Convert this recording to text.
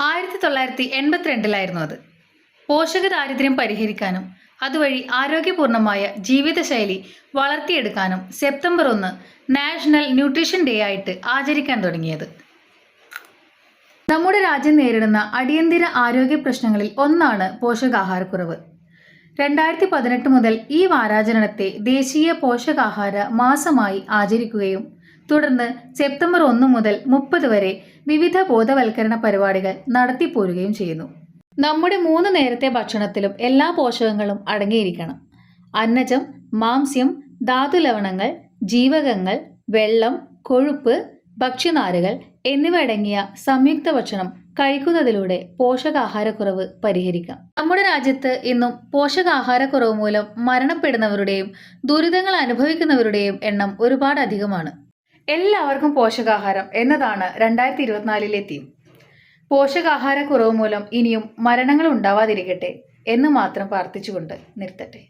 ആയിരത്തി തൊള്ളായിരത്തി എൺപത്തിരണ്ടിലായിരുന്നു അത്. പോഷക ദാരിദ്ര്യം പരിഹരിക്കാനും അതുവഴി ആരോഗ്യപൂർണമായ ജീവിതശൈലി വളർത്തിയെടുക്കാനും സെപ്റ്റംബർ ഒന്ന് നാഷണൽ ന്യൂട്രീഷൻ ഡേ ആയിട്ട് ആചരിക്കാൻ തുടങ്ങിയത്. നമ്മുടെ രാജ്യം നേരിടുന്ന അടിയന്തര ആരോഗ്യ പ്രശ്നങ്ങളിൽ ഒന്നാണ് പോഷകാഹാരക്കുറവ്. രണ്ടായിരത്തി പതിനെട്ട് മുതൽ ഈ വാരാചരണത്തെ ദേശീയ പോഷകാഹാര മാസമായി ആചരിക്കുകയും തുടർന്ന് സെപ്റ്റംബർ ഒന്ന് മുതൽ മുപ്പത് വരെ വിവിധ ബോധവൽക്കരണ പരിപാടികൾ നടത്തിപ്പോരുകയും ചെയ്യുന്നു. നമ്മുടെ മൂന്ന് നേരത്തെ ഭക്ഷണത്തിലും എല്ലാ പോഷകങ്ങളും അടങ്ങിയിരിക്കണം. അന്നജം മാംസ്യം ധാതുലവണങ്ങൾ ജീവകങ്ങൾ വെള്ളം കൊഴുപ്പ് ഭക്ഷ്യനാരുകൾ എന്നിവ അടങ്ങിയ സംയുക്ത ഭക്ഷണം കഴിക്കുന്നതിലൂടെ പോഷകാഹാരക്കുറവ് പരിഹരിക്കാം. നമ്മുടെ രാജ്യത്ത് ഇന്നും പോഷകാഹാരക്കുറവ് മൂലം മരണപ്പെടുന്നവരുടെയും ദുരിതങ്ങൾ അനുഭവിക്കുന്നവരുടെയും എണ്ണം ഒരുപാട് അധികമാണ് എല്ലാവർക്കും പോഷകാഹാരം എന്നതാണ് രണ്ടായിരത്തി ഇരുപത്തിനാലിലെ തീം. പോഷകാഹാരക്കുറവ് മൂലം ഇനിയും മരണങ്ങൾ ഉണ്ടാവാതിരിക്കട്ടെ എന്ന് മാത്രം പ്രാർത്ഥിച്ചുകൊണ്ട് നിർത്തട്ടെ.